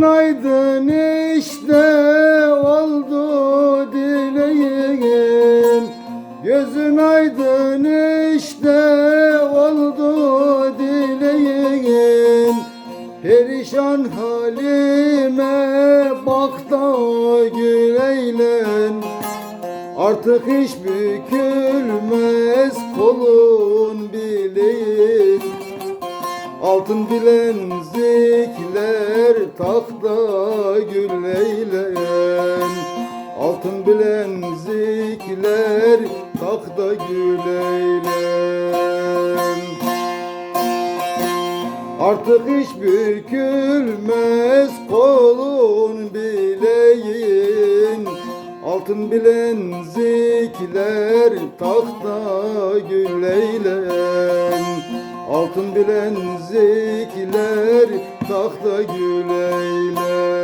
aydın işte oldu dileğim Gözün aydın işte oldu dileğim Perişan halime bak da güleylen Artık hiç bükülmez kolun bileğin Altın bilenzikler takta güleylen Altın bilenzikler takta güleylen Artık hiç bükülmez kolun bileğin. Altın bilenzikler takta güleylen Altın bilenzikler takta güleylen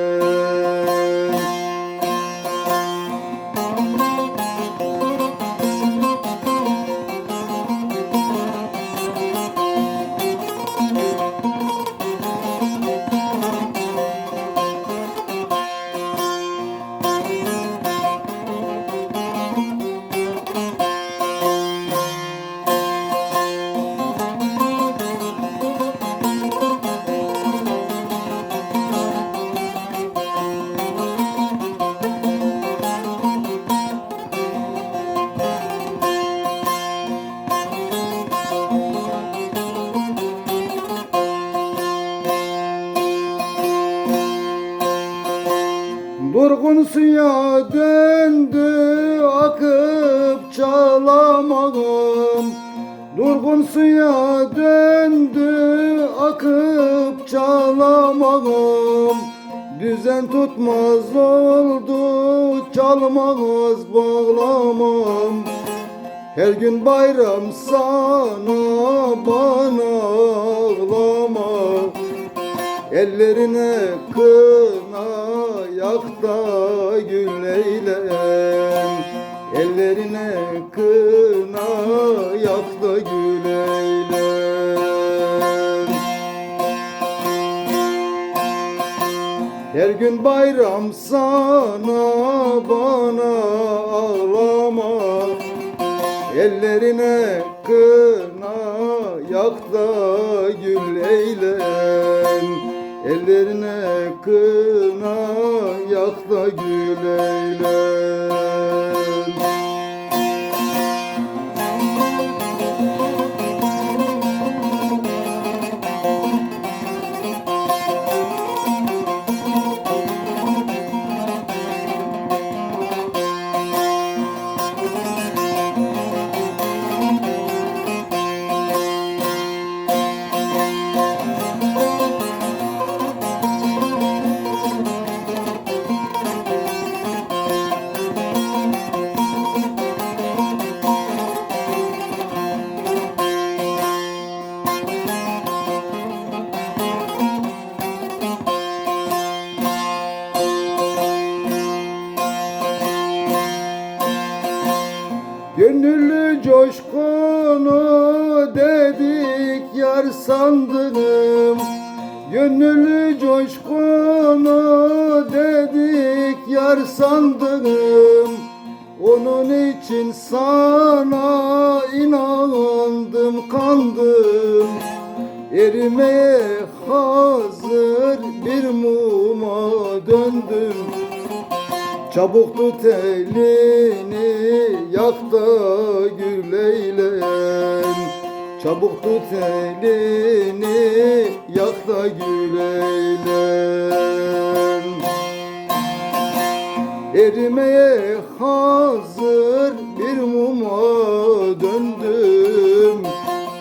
suya döndü akıp çalamam Durgun suya döndü akıp çalamam Düzen tutmaz oldu çalmaz bağlamam. Her gün bayram sana bana ağlama. Ellerine kına yak da gül eylem Ellerine kına yak da gül eylem Her gün bayram sana bana ağlama. Ellerine kına yak da gül eylem Ellerine kına da gül eylem Gönüllü coşkunu dedik yar sandım Gönüllü coşkunu dedik yar sandım Onun için sana inandım kandım. Erimeye hazır bir muma döndüm Çabuk tut elini yak da gül eylem. Çabuk tut elini yak da gül Erimeye hazır bir muma döndüm.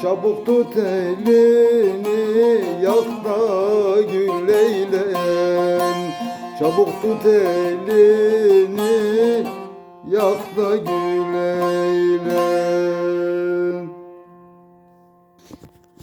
Çabuk tut elini yak da gül Çabuk tut elini Yak da gül eyle.